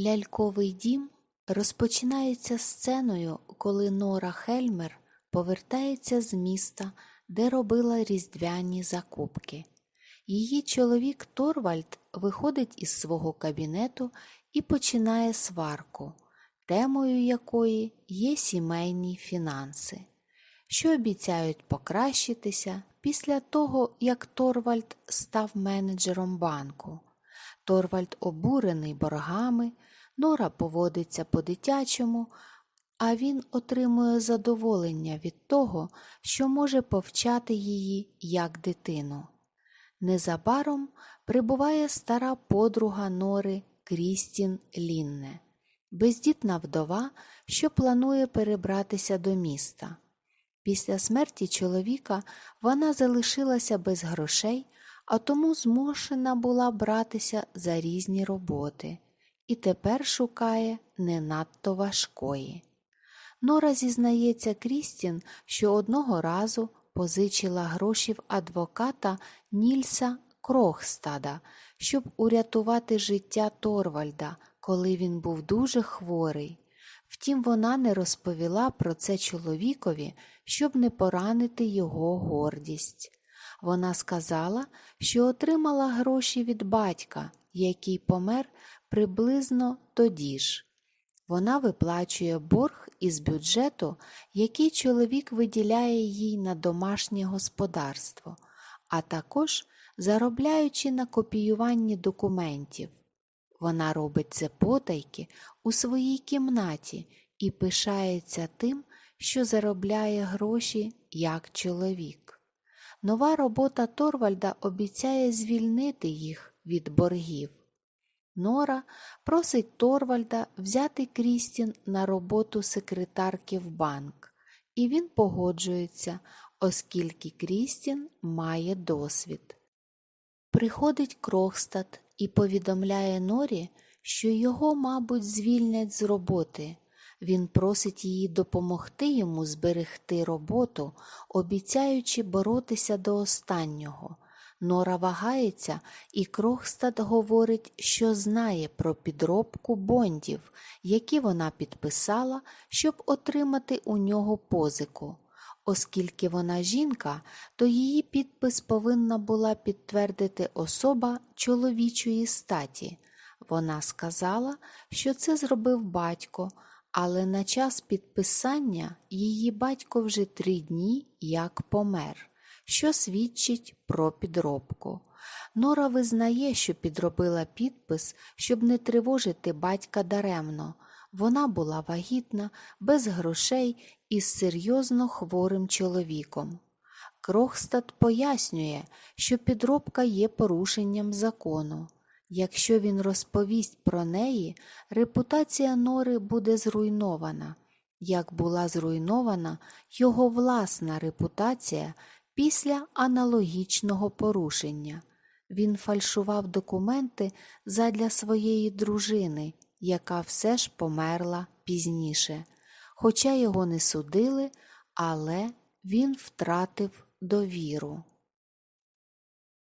Ляльковий дім розпочинається сценою, коли Нора Хельмер повертається з міста, де робила різдвяні закупки. Її чоловік Торвальд виходить із свого кабінету і починає сварку, темою якої є сімейні фінанси, що обіцяють покращитися після того, як Торвальд став менеджером банку. Торвальд обурений боргами, Нора поводиться по-дитячому, а він отримує задоволення від того, що може повчати її як дитину. Незабаром прибуває стара подруга Нори Крістін Лінне, бездітна вдова, що планує перебратися до міста. Після смерті чоловіка вона залишилася без грошей, а тому змушена була братися за різні роботи і тепер шукає не надто важкої. Нора зізнається Крістін, що одного разу позичила гроші в адвоката Нільса Крохстада, щоб урятувати життя Торвальда, коли він був дуже хворий. Втім, вона не розповіла про це чоловікові, щоб не поранити його гордість. Вона сказала, що отримала гроші від батька, який помер приблизно тоді ж. Вона виплачує борг із бюджету, який чоловік виділяє їй на домашнє господарство, а також заробляючи на копіюванні документів. Вона робить це потайки у своїй кімнаті і пишається тим, що заробляє гроші як чоловік. Нова робота Торвальда обіцяє звільнити їх від боргів. Нора просить Торвальда взяти Крістін на роботу секретарки в банк, і він погоджується, оскільки Крістін має досвід. Приходить Крохстад і повідомляє Норі, що його, мабуть, звільнять з роботи. Він просить її допомогти йому зберегти роботу, обіцяючи боротися до останнього. Нора вагається, і Крохстад говорить, що знає про підробку бондів, які вона підписала, щоб отримати у нього позику. Оскільки вона жінка, то її підпис повинна була підтвердити особа чоловічої статі. Вона сказала, що це зробив батько, але на час підписання її батько вже три дні як помер, що свідчить про підробку. Нора визнає, що підробила підпис, щоб не тривожити батька даремно. Вона була вагітна, без грошей і з серйозно хворим чоловіком. Крохстад пояснює, що підробка є порушенням закону. Якщо він розповість про неї, репутація Нори буде зруйнована, як була зруйнована його власна репутація після аналогічного порушення. Він фальшував документи задля своєї дружини, яка все ж померла пізніше. Хоча його не судили, але він втратив довіру.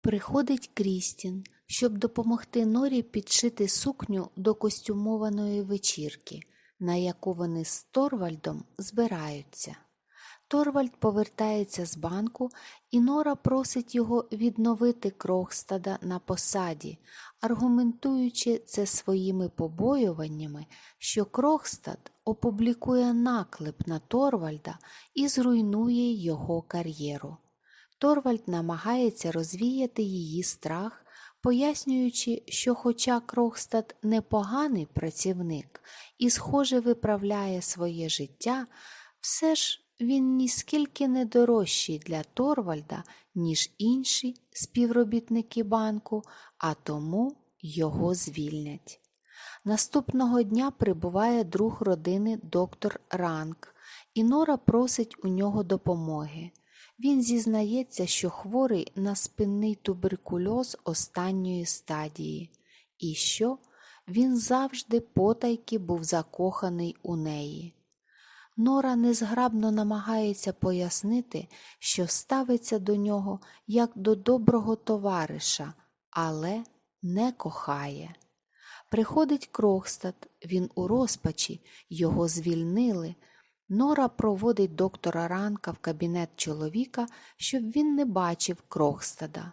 Приходить Крістін, щоб допомогти Норі підшити сукню до костюмованої вечірки, на яку вони з Торвальдом збираються. Торвальд повертається з банку, і Нора просить його відновити Крохстада на посаді, аргументуючи це своїми побоюваннями, що Крохстад опублікує наклеп на Торвальда і зруйнує його кар'єру. Торвальд намагається розвіяти її страх, пояснюючи, що, хоча Крохстад непоганий працівник і, схоже, виправляє своє життя, все ж він ніскільки не дорожчий для Торвальда, ніж інші співробітники банку, а тому його звільнять. Наступного дня прибуває друг родини доктор Ранк, і Нора просить у нього допомоги. Він зізнається, що хворий на спинний туберкульоз останньої стадії, і що він завжди потайки був закоханий у неї. Нора незграбно намагається пояснити, що ставиться до нього як до доброго товариша, але не кохає. Приходить Крохстад, він у розпачі, його звільнили. Нора проводить доктора Ранка в кабінет чоловіка, щоб він не бачив Крохстада.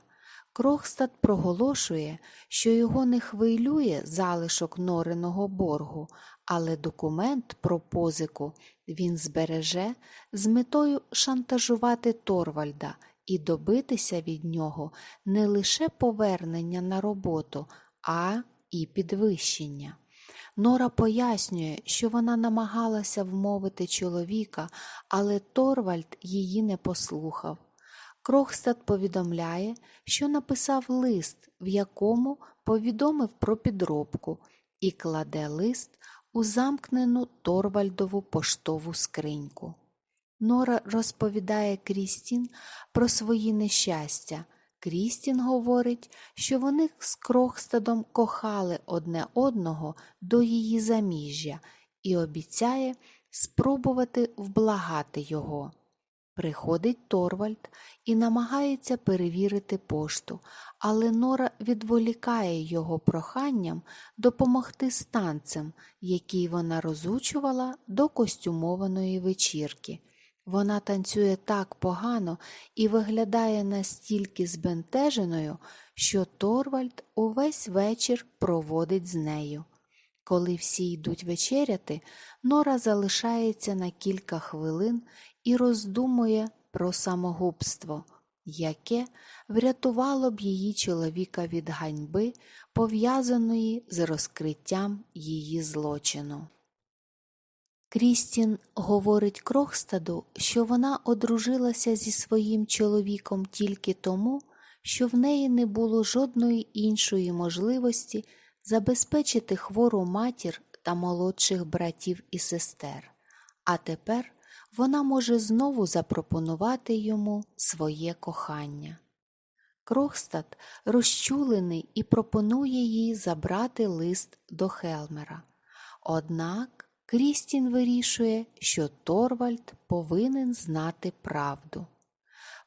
Крохстад проголошує, що його не хвилює залишок нореного боргу, але документ про позику він збереже з метою шантажувати Торвальда і добитися від нього не лише повернення на роботу, а і підвищення. Нора пояснює, що вона намагалася вмовити чоловіка, але Торвальд її не послухав. Крохстад повідомляє, що написав лист, в якому повідомив про підробку, і кладе лист у замкнену Торвальдову поштову скриньку. Нора розповідає Крістін про свої нещастя. Крістін говорить, що вони з Крохстадом кохали одне одного до її заміжжя і обіцяє спробувати вблагати його. Приходить Торвальд і намагається перевірити пошту, але Нора відволікає його проханням допомогти з який вона розучувала до костюмованої вечірки. Вона танцює так погано і виглядає настільки збентеженою, що Торвальд увесь вечір проводить з нею. Коли всі йдуть вечеряти, Нора залишається на кілька хвилин і роздумує про самогубство, яке врятувало б її чоловіка від ганьби, пов'язаної з розкриттям її злочину. Крістін говорить Крохстаду, що вона одружилася зі своїм чоловіком тільки тому, що в неї не було жодної іншої можливості забезпечити хвору матір та молодших братів і сестер, а тепер вона може знову запропонувати йому своє кохання. Крохстад розчулений і пропонує їй забрати лист до Хелмера. Однак Крістін вирішує, що Торвальд повинен знати правду.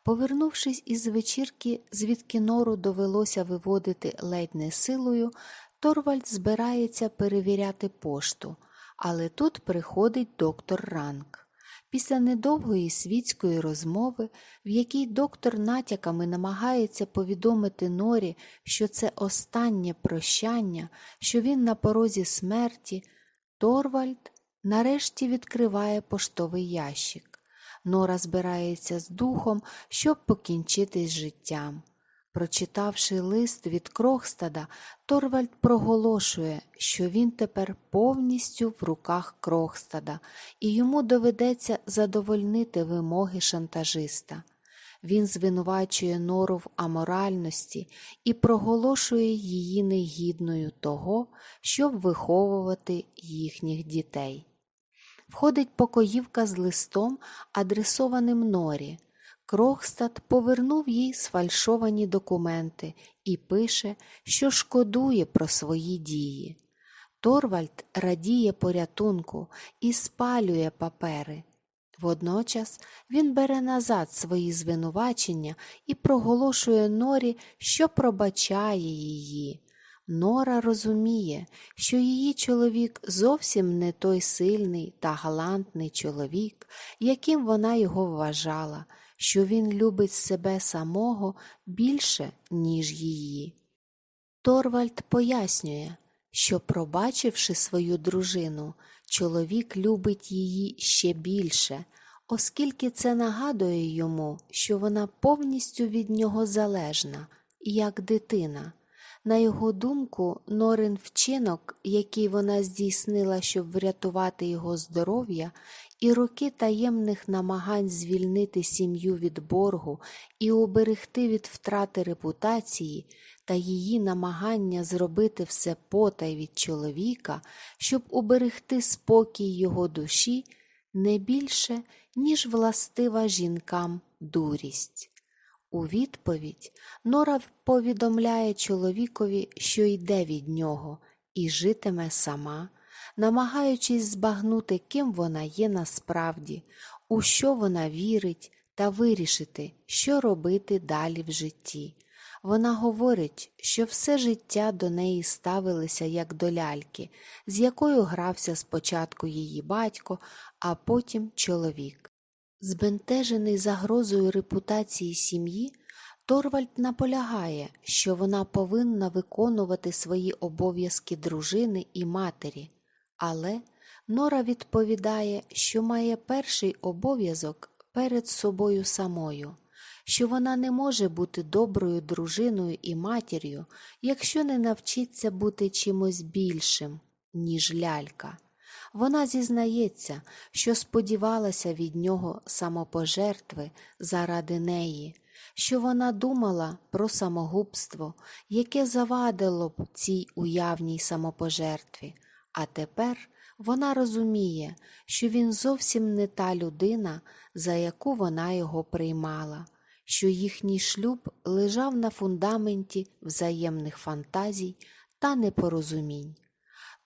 Повернувшись із вечірки, звідки нору довелося виводити ледь не силою, Торвальд збирається перевіряти пошту, але тут приходить доктор Ранк. Після недовгої світської розмови, в якій доктор натяками намагається повідомити Норі, що це останнє прощання, що він на порозі смерті, Торвальд нарешті відкриває поштовий ящик. Нора збирається з духом, щоб покінчити з життям. Прочитавши лист від Крохстада, Торвальд проголошує, що він тепер повністю в руках Крохстада, і йому доведеться задовольнити вимоги шантажиста. Він звинувачує нору в аморальності і проголошує її негідною того, щоб виховувати їхніх дітей. Входить покоївка з листом, адресованим Норі. Крохстад повернув їй сфальшовані документи і пише, що шкодує про свої дії. Торвальд радіє порятунку і спалює папери. Водночас він бере назад свої звинувачення і проголошує Норі, що пробачає її. Нора розуміє, що її чоловік зовсім не той сильний та галантний чоловік, яким вона його вважала, що він любить себе самого більше, ніж її. Торвальд пояснює, що, пробачивши свою дружину, чоловік любить її ще більше, оскільки це нагадує йому, що вона повністю від нього залежна, як дитина. На його думку, Норин вчинок, який вона здійснила, щоб врятувати його здоров'я, і роки таємних намагань звільнити сім'ю від боргу і уберегти від втрати репутації, та її намагання зробити все потай від чоловіка, щоб уберегти спокій його душі, не більше, ніж властива жінкам дурість. У відповідь Нора повідомляє чоловікові, що йде від нього, і житиме сама, намагаючись збагнути, ким вона є насправді, у що вона вірить, та вирішити, що робити далі в житті. Вона говорить, що все життя до неї ставилися як до ляльки, з якою грався спочатку її батько, а потім чоловік. Збентежений загрозою репутації сім'ї, Торвальд наполягає, що вона повинна виконувати свої обов'язки дружини і матері, але Нора відповідає, що має перший обов'язок перед собою самою, що вона не може бути доброю дружиною і матір'ю, якщо не навчиться бути чимось більшим, ніж лялька. Вона зізнається, що сподівалася від нього самопожертви заради неї, що вона думала про самогубство, яке завадило б цій уявній самопожертві, а тепер вона розуміє, що він зовсім не та людина, за яку вона його приймала, що їхній шлюб лежав на фундаменті взаємних фантазій та непорозумінь.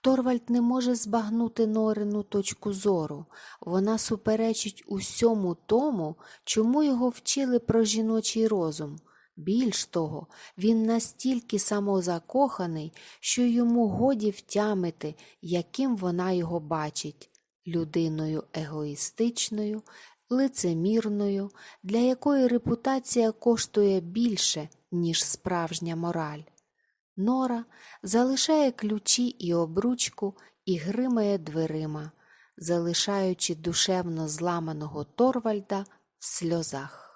Торвальд не може збагнути Норину точку зору. Вона суперечить усьому тому, чому його вчили про жіночий розум. Більш того, він настільки самозакоханий, що йому годі втямити, яким вона його бачить людиною егоїстичною, лицемірною, для якої репутація коштує більше, ніж справжня мораль. Нора залишає ключі і обручку і гримає дверима, залишаючи душевно зламаного Торвальда в сльозах.